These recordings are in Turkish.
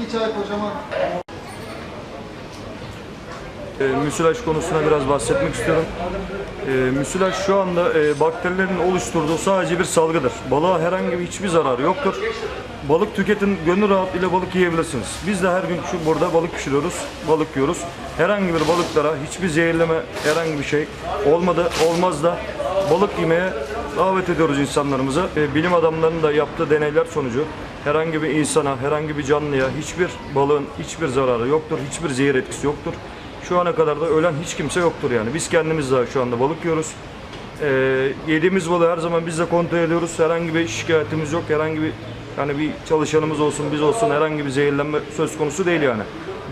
Bir çay kocaman. E, müsilaj konusuna biraz bahsetmek istiyorum. E, müsilaj şu anda e, bakterilerin oluşturduğu sadece bir salgıdır. Balığa herhangi bir hiçbir zararı yoktur. Balık tüketin, gönül rahatlığıyla balık yiyebilirsiniz. Biz de her gün şu burada balık pişiriyoruz, balık yiyoruz. Herhangi bir balıklara hiçbir zehirleme, herhangi bir şey olmadı, olmaz da balık yemeye davet ediyoruz insanlarımıza. E, bilim adamlarının da yaptığı deneyler sonucu herhangi bir insana, herhangi bir canlıya hiçbir balığın hiçbir zararı yoktur, hiçbir zehir etkisi yoktur. Şu ana kadar da ölen hiç kimse yoktur yani. Biz kendimiz daha şu anda balık yiyoruz. Ee, yediğimiz balığı her zaman biz de kontrol ediyoruz. Herhangi bir şikayetimiz yok. Herhangi bir yani bir çalışanımız olsun, biz olsun herhangi bir zehirlenme söz konusu değil yani.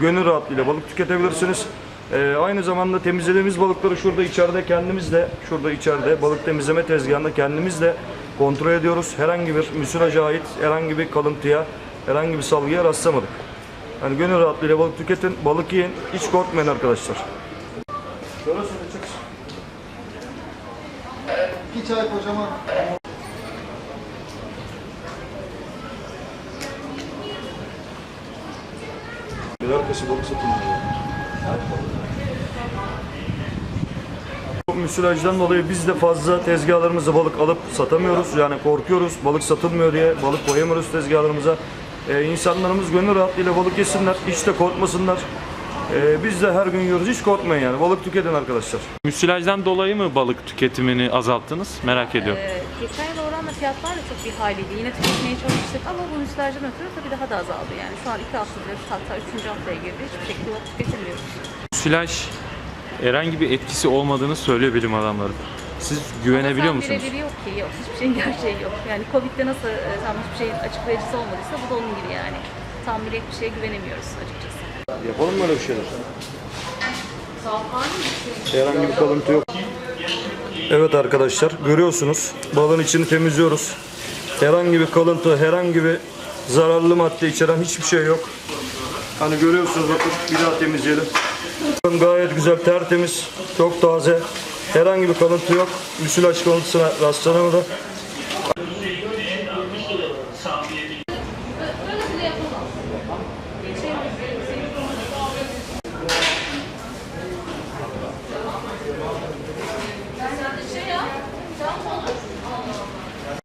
Gönül rahatlığıyla balık tüketebilirsiniz. Ee, aynı zamanda temizlediğimiz balıkları şurada içeride kendimiz de şurada içeride balık temizleme tezgahında kendimiz de kontrol ediyoruz. Herhangi bir müsilaja ait herhangi bir kalıntıya, herhangi bir salgıya rastlamadık. Yani gönül rahatlığıyla balık tüketin, balık yiyin, hiç korkmayın arkadaşlar. Şöyle söyleyeceksin. Bir çay kocaman. Bir arkası balık satılmıyor. Bu müsilajdan dolayı biz de fazla tezgahlarımıza balık alıp satamıyoruz. Yani korkuyoruz balık satılmıyor diye balık koyamıyoruz tezgahlarımıza. Ee, insanlarımız gönül rahatlığıyla balık yesinler, hiç de korkmasınlar. Ee, biz de her gün yiyoruz, hiç korkmayın yani. Balık tüketin arkadaşlar. Müsilajdan dolayı mı balık tüketimini azalttınız? Merak ediyorum. Ee, geçen yıl oranla fiyatlar da çok bir haliydi. Yine tüketmeye çalıştık ama bu müsilajdan ötürü tabii daha da azaldı. Yani şu an iki haftadır hatta üçüncü haftaya girdi. Hiçbir şekilde balık tüketilmiyor. Müsilaj herhangi bir etkisi olmadığını söylüyor bilim adamları. Siz güvenebiliyor Tam musunuz? Birebiri yok ki. Yok. Hiçbir şeyin gerçeği yok. Yani Covid'de nasıl e, tam hiçbir şeyin açıklayıcısı olmadıysa bu da onun gibi yani. Tam bile bir şeye güvenemiyoruz açıkçası. Yapalım mı öyle bir şeyler? Herhangi bir kalıntı yok. Evet arkadaşlar görüyorsunuz balın içini temizliyoruz. Herhangi bir kalıntı, herhangi bir zararlı madde içeren hiçbir şey yok. Hani görüyorsunuz bakın bir daha temizleyelim. Bakın Gayet güzel tertemiz, çok taze. Herhangi bir kalıntı yok. Müsilaj kalıntısına rastlanamadı.